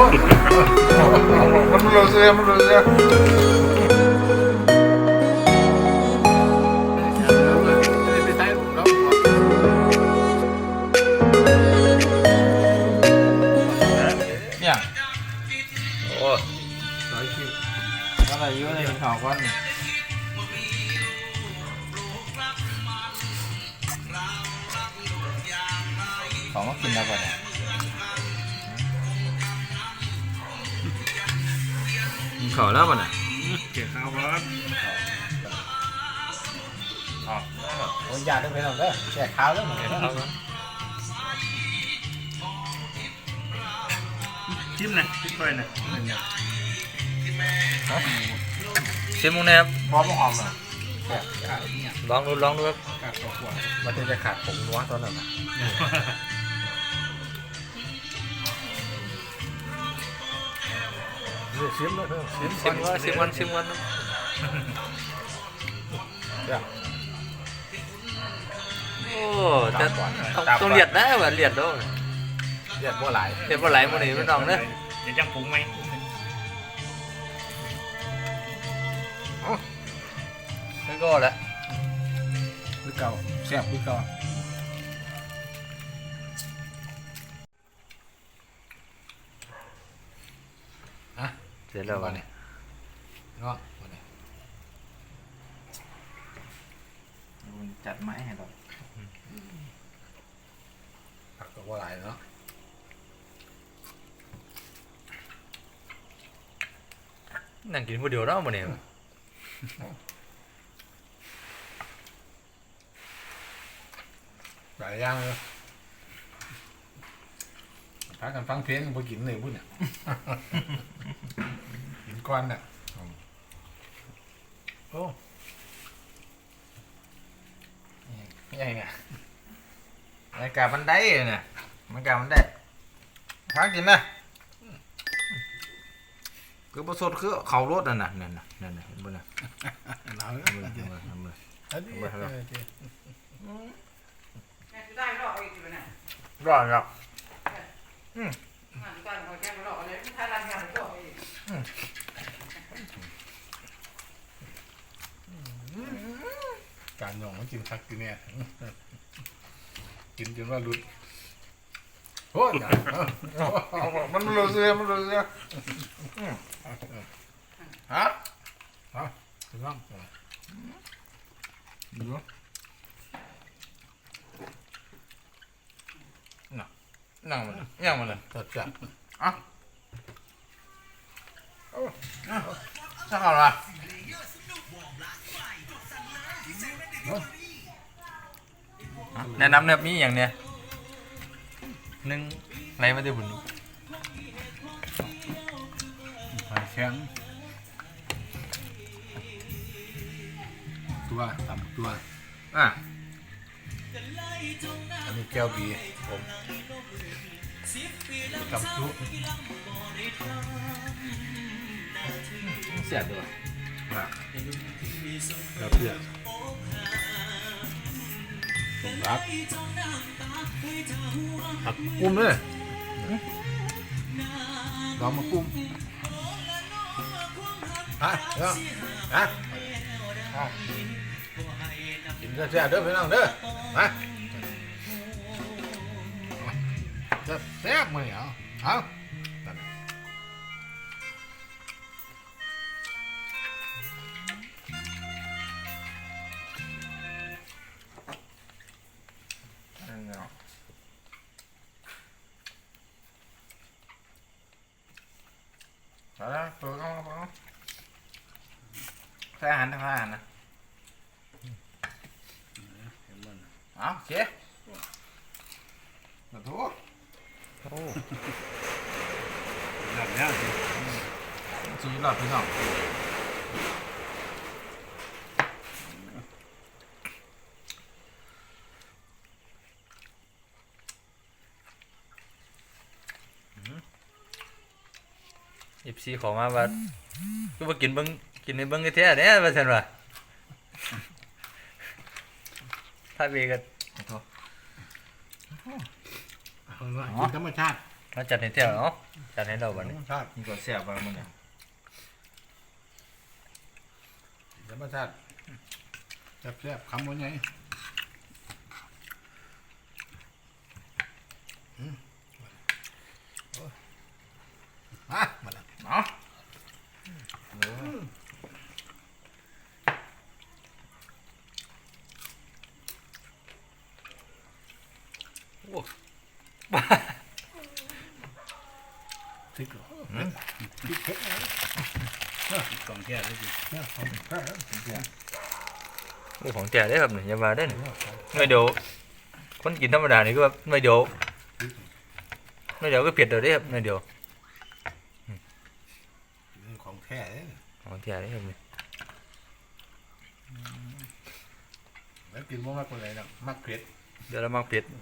มันรู้สึกมันรู้สึกเนี่ยโอ้ร้อยคิวอะไรอยู่ในข่าวก้อนนี่ของก็กินแล้วก่อนเนี่ยกินข้วแล้วป่ะเนี่ยเกี่ยวข้าวครับโอ้ยยาต้องไปหน่อยเด้อแช่ข้าวแล้วเหมือนกันชิมหน่อยชิมไปหน่อยชิมมึงนะครับพร้อมออมอะแช่ข้าวเนี่ยลองดูลองดูครับขาดตัวมันจะขาดผงนัวตอนนั้นอะ ชิมเลยชิมชิมว่าชิมวันชิมวันเนี่ยโอ้แต่ต้องต้องเลียดได้ว่ะ เลียดด้วยเรียกว่าหลายเลียดว่าไหลมันนี่ไม่ต้องเด้อเดี๋ยวจะปรุงไหมแล้วก็แหละคือเก่าแซ่บคือเก่าเสร็จแล้ววันนี้เนาะวันนี้จัดไม้ให้เราผักก็ว่าหลายเนาะนั่งกินผู้เดียวเนาะมันนี่หลายอย่างเลยพากันฟังเพลงพอกินเลยพูดเนี่ย กินก้อนเนี่ยโอ้ยังไงเนี่ยาการมันได้เนี่ยรายการมันได้พักกินนะคือประสดคือเขารถนั่นน่ะนั่นน่ะนั่นน่ะเห็นบ่น่ะหนาวเห็นบ่ะเห็นบ่น่ะเห็นบ่น่ะอันนี้เอาไว้ให้เราได้รอบอีกอยู่นะรอดครับนการของแกรอบอะไรถ้ารันงานรอบอีก การหยองมันกินคักกินเนี่ยกินจนว่าหลุดโอ้ยหนาวมันรู้สึกมันรู้สึกฮะถูกต้องนั่งมันน่ะยังมันเลยจัดจัดถ้าเอาละ แนะนำเนี่ยมีอย่างเนี้ยหนึ่งไรมาที่บุญหอยแข็งตัวต่ำตัว อะ อันนี้แก้วบีผมกำจุเสียดด้วยอะแล้วเพื่อนผม รับผักกุ้มเลยลองมากุ้มฮะเดี๋ยวฮะเอากินแซ่บๆเด้อพี่น้องเด้อมาแซ่บๆมั้ยเอาเอาเอา ใส่อาหารทำอาหารนะเอาเจ๊ขอโทษแบบนี้จีหลอดพี่น้องอีพีขอมาว่าก็มากินเบิ้ง กินในเบิ้งไอ้แท้เนี่ยว่าฉันว่าถ้าเบกันเอาหน่อยกินธรรมชาติมาจัดให้เที่ยวเนาะจัดให้เราบัดนี้ธรรมชาตินี่ก็แซ่บว่ามันเนี่ยธรรมชาติแซ่บๆคำว่าไงอืมโอ้ยมามาแล้วเนาะ พริกเหรอพริกเผ็ดนะกล่องแก้วด้วยสิเนี่ยของแท้แล้วผมแท้โอ้ของแจ่ได้ครับเนี่ยอย่ามาได้อไม่เดี๋ยวคนกินธรรมดานี่ก็ไม่เดี๋ยวไม่เดี๋ยวก็เผ็ดเดี๋ยวได้ครับไม่เดี๋ยวของแท้เลยของแจ่ได้ครับเนี่ยแล้วกินบ่มากกว่าไหนหรอกมักเผ็ดเดี๋ยวเรามาเผ็ดอ